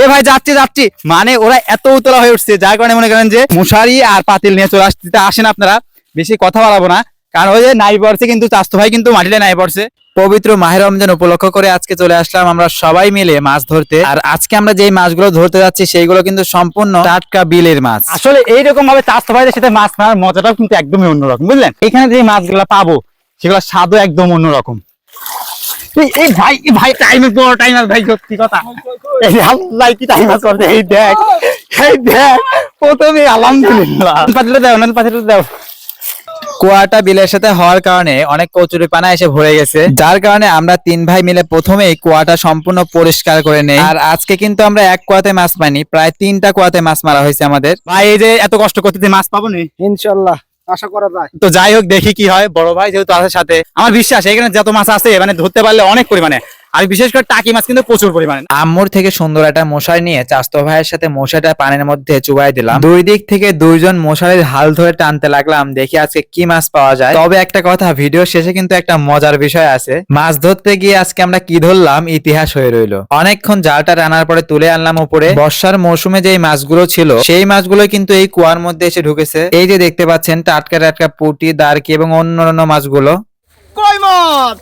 এ ভাই, যাচ্ছি যাচ্ছি। মানে ওরা এত উতলা হয়ে উঠছে, যার কারণে মনে করেন যে মশারি আর পাতিল নিয়ে চলে আসতে আসেন আপনারা। বেশি কথা বাড়াবো না। কারণ ওই যে নাই পড়ছে কিন্তু, চাস্তো ভাই কিন্তু মাটিতে নাই পড়ছে। পবিত্র মাহের রমজান উপলক্ষ করে আজকে চলে আসলাম আমরা সবাই মিলে মাছ ধরতে। আর আজকে আমরা যেই মাছগুলো ধরতে যাচ্ছি, সেইগুলো কিন্তু সম্পূর্ণ টাটকা বিলের মাছ। আসলে এইরকম ভাবে চাস্তো ভাইদের সাথে মাছ মারার মজাটাও কিন্তু একদমই অন্যরকম, বুঝলেন? এখানে যে মাছগুলো পাবো সেগুলো স্বাদও একদম অন্যরকম। এই- এই ভাই ভাই টাইমে বড় টাইম ভাই সত্যি কথা? এই আল্লাহ কি টাইম করতে এই দেখ এই দেখ প্রথমে আলহামদুলিল্লাহ। পাতিলে দাও নন পাতিলে দাও। কুয়াটা বিলের সাথে হওয়ার কারণে অনেক কচুরি পানা এসে ভরে গেছে। যার কারণে আমরা তিন ভাই মিলে প্রথমেই কুয়াটা সম্পূর্ণ পরিষ্কার করে নেই। আর আজকে কিন্তু আমরা এক কুয়াতে মাছ পাইনি প্রায় তিনটা কুয়াতে মাছ মারা হয়েছে আমাদের। ভাই এই যে এত কষ্ট করতে মাছ পাবো নি? ইনশাল্লাহ। আশা করা যায়। তো যাই হোক, দেখি কি হয়। বড় ভাই যেহেতু আছে সাথে। আমার বিশ্বাস, এখানে যত মাছ আছে মানে ধরতে পারলে অনেক পরিমাণে। আর বিশেষ করে টাকি মাছ কিন্তু প্রচুর পরিমাণে। আম্মুর থেকে সুন্দর একটা মশারি নিয়ে চাস্তো ভাইয়ের সাথে মশাটা পানির মধ্যে চুবাই দিলাম। দুই দিক থেকে দুইজন মশারির হাল ধরে টানতে লাগলাম দেখি আজকে কি মাছ পাওয়া যায়। তবে একটা কথা ভিডিও শেষে কিন্তু একটা মজার বিষয় আছে। মাছ ধরতে গিয়ে আজকে আমরা কি ধরলাম ইতিহাস হয়ে রইল। অনেকক্ষণ জালটা টানার পরে তুলে আনলাম উপরে। বর্ষার মৌসুমে যেই মাছগুলো ছিল সেই মাছগুলো কিন্তু এই কুয়ার মধ্যে এসে ঢুকেছে। এই যে দেখতে পাচ্ছেন টাটকা টাটকা পুটি দারকি এবং অন্য অন্যান্য মাছগুলো। কই মাছ?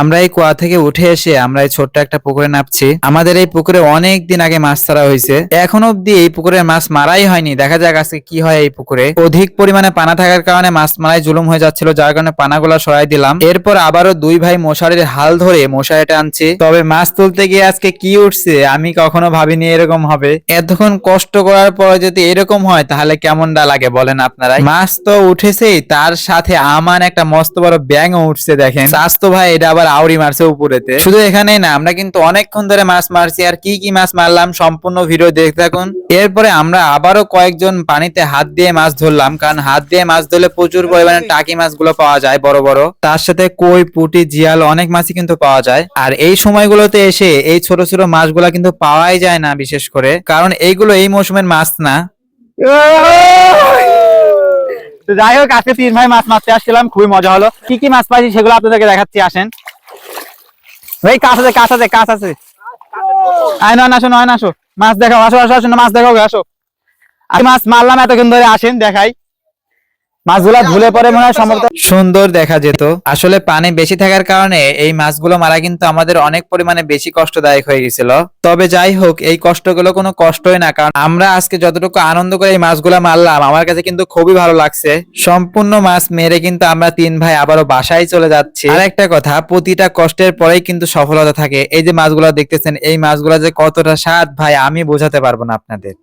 আমরা এই কুয়া থেকে উঠে এসে আমরা এই ছোট্ট একটা পুকুরে নামছি আমাদের এই পুকুরে অনেক দিন আগে মাছ ছাড়া হয়েছে। এখন অব্দি এই পুকুরে মাছ মারাই হয়নি। দেখা যাক আজকে কি হয় এই পুকুরে। অধিক পরিমাণে পানা থাকার কারণে মাছ মারাই জুলুম হয়ে যাচ্ছিল, যার কারণে পানাগুলো সরাই দিলাম। এরপর আবারও দুই ভাই মশারির হাল ধরে মশারিটা আনছি। তবে মাছ তুলতে গিয়ে আজকে কি উঠছে, আমি কখনো ভাবিনি এরকম হবে। এতক্ষণ কষ্ট করার পর যদি এরকম হয়, তাহলে কেমনটা লাগে বলেন আপনারা মাছ তো উঠেছেই, তার সাথে আমান একটা মস্ত বড় ব্যাঙও উঠছে দেখেন। স্বাস্থ্য ভাই, এটা আবার আউরি মারছে উপরেতে। শুধু এখানেই না, আমরা কিন্তু অনেকক্ষণ ধরে মাছ মারছি, আর কি কি মাছ মারলাম সম্পূর্ণ ভিডিও দেখতে থাকুন। এরপরে আমরা আবারও কয়েকজন পানিতে হাত দিয়ে মাছ ধরলাম, কারণ হাত দিয়ে মাছ ধরলে প্রচুর পরিমাণে টাকি মাছগুলো পাওয়া যায় বড় বড়। তার সাথে কই, পুটি, জিয়াল অনেক মাছই কিন্তু পাওয়া যায়। আর এই সময়গুলোতে এসে এই ছোট ছোট মাছগুলো কিন্তু পাওয়াই যায় না বিশেষ করে, কারণ এইগুলো এই মৌসুমের মাছ না। যাই হোক, আজকে তিন ভাই মাছ মারতে আসছিলাম, খুবই মজা হলো। কি কি মাছ পাইছি সেগুলো আপনাদেরকে দেখাচ্ছি, আসেন। ভাই কাছ আছে কাছ আছে কাছ আছে। আয় নয় আসো নয় আসো। মাছ দেখাও আসো আসো আসো না, মাছ দেখাও আসো। আমি মাছ মারলাম এতক্ষণ ধরে আসেন দেখাই। মাছগুলা ধুলে পরে মনে হয় সম্ভবত সুন্দর দেখা যেত। আসলে পানি বেশি থাকার কারণে এই মাছগুলো মারা কিন্তু আমাদের অনেক পরিমাণে বেশি কষ্টদায়ক হয়ে গেছিল। তবে যাই হোক এই কষ্টগুলো কোনো কষ্টই না কারণ আমরা আজকে যতটুকু আনন্দ করে এই মাছগুলো মারলাম আমার কাছে কিন্তু খুবই ভালো লাগছে। সম্পূর্ণ মাছ মেরে কিন্তু আমরা তিন ভাই আবারও বাসায় চলে যাচ্ছি। আর একটা কথা প্রতিটা কষ্টের পরেই কিন্তু সফলতা থাকে। এই যে মাছগুলো দেখতেছেন এই মাছগুলো যে কতটা স্বাদ ভাই আমি বোঝাতে পারব না আপনাদের।